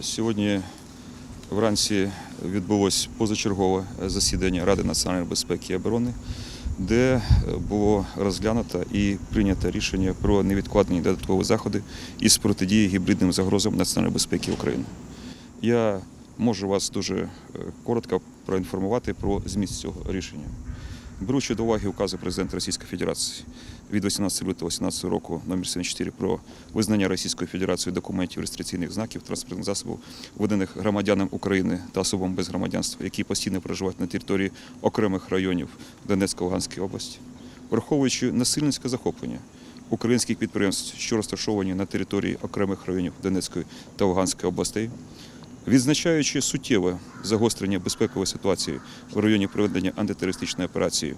Сьогодні вранці відбулось позачергове засідання Ради національної безпеки і оборони, де було розглянуто і прийнято рішення про невідкладні додаткові заходи із протидії гібридним загрозам національної безпеки України. Я можу вас дуже е, коротко проінформувати про зміст цього рішення. Беручи до уваги укази президента Російської Федерації від 18 лютого 2018 року номер 74 про визнання Російською Федерацією документів реєстраційних знаків транспортних засобів, виданих громадянам України та особам без громадянства, які постійно проживають на території окремих районів Донецької Луганської області, враховуючи насильницьке захоплення українських підприємств, що розташовані на території окремих районів Донецької та Луганської областей, Відзначаючи суттєве загострення безпекової ситуації в районі проведення антитерористичної операції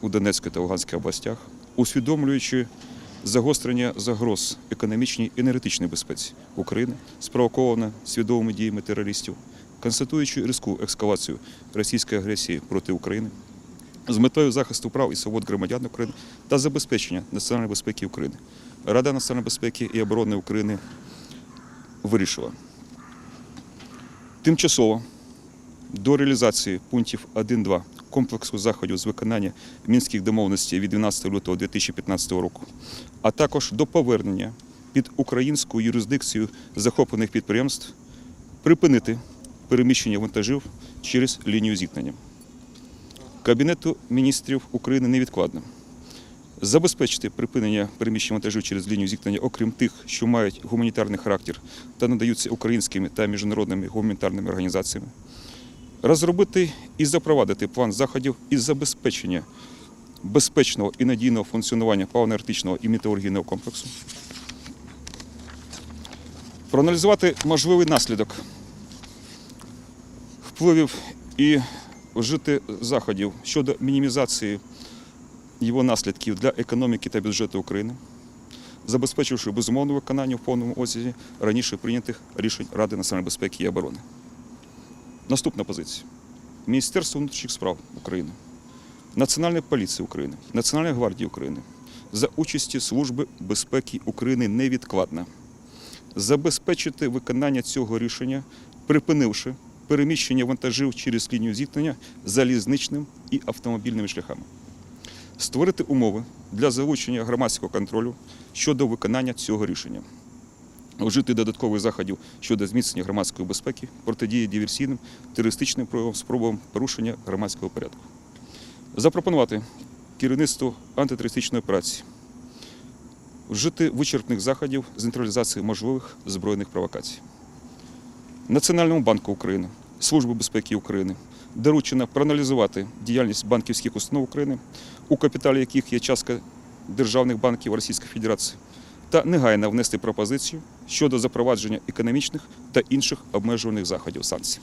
у Донецькій та Луганській областях, усвідомлюючи загострення загроз економічній і енергетичній безпеці України, спровоковане свідомими діями терористів, констатуючи різку ескалацію російської агресії проти України, з метою захисту прав і свобод громадян України та забезпечення національної безпеки України. Рада національної безпеки і оборони України вирішила тимчасово до реалізації пунктів 1-2 комплексу заходів з виконання мінських домовленостей від 12 лютого 2015 року, а також до повернення під українську юрисдикцію захоплених підприємств припинити переміщення вантажів через лінію зіткнення. Кабінету міністрів України невідкладно забезпечити припинення переміщення вантажів через лінію зіткнення, окрім тих, що мають гуманітарний характер та надаються українськими та міжнародними гуманітарними організаціями, розробити і запровадити план заходів із забезпечення безпечного і надійного функціонування паливно-енергетичного і металургійного комплексу, проаналізувати можливий наслідок впливів і вжити заходів щодо мінімізації його наслідків для економіки та бюджету України, забезпечивши безумовне виконання в повному обсязі раніше прийнятих рішень Ради національної безпеки і оборони. Наступна позиція. Міністерство внутрішніх справ України, Національна поліція України, Національна гвардія України за участі Служби безпеки України невідкладно забезпечити виконання цього рішення, припинивши переміщення вантажів через лінію зіткнення залізничним і автомобільними шляхами створити умови для залучення громадського контролю щодо виконання цього рішення, вжити додаткових заходів щодо зміцнення громадської безпеки, протидії диверсійним терористичним спробам порушення громадського порядку, запропонувати керівництву антитерористичної операції, вжити вичерпних заходів з нейтралізації можливих збройних провокацій. Національному банку України, Службі безпеки України доручено проаналізувати діяльність банківських установ України, у капіталі яких є частка державних банків Російської Федерації, та негайно внести пропозицію щодо запровадження економічних та інших обмежувальних заходів санкцій.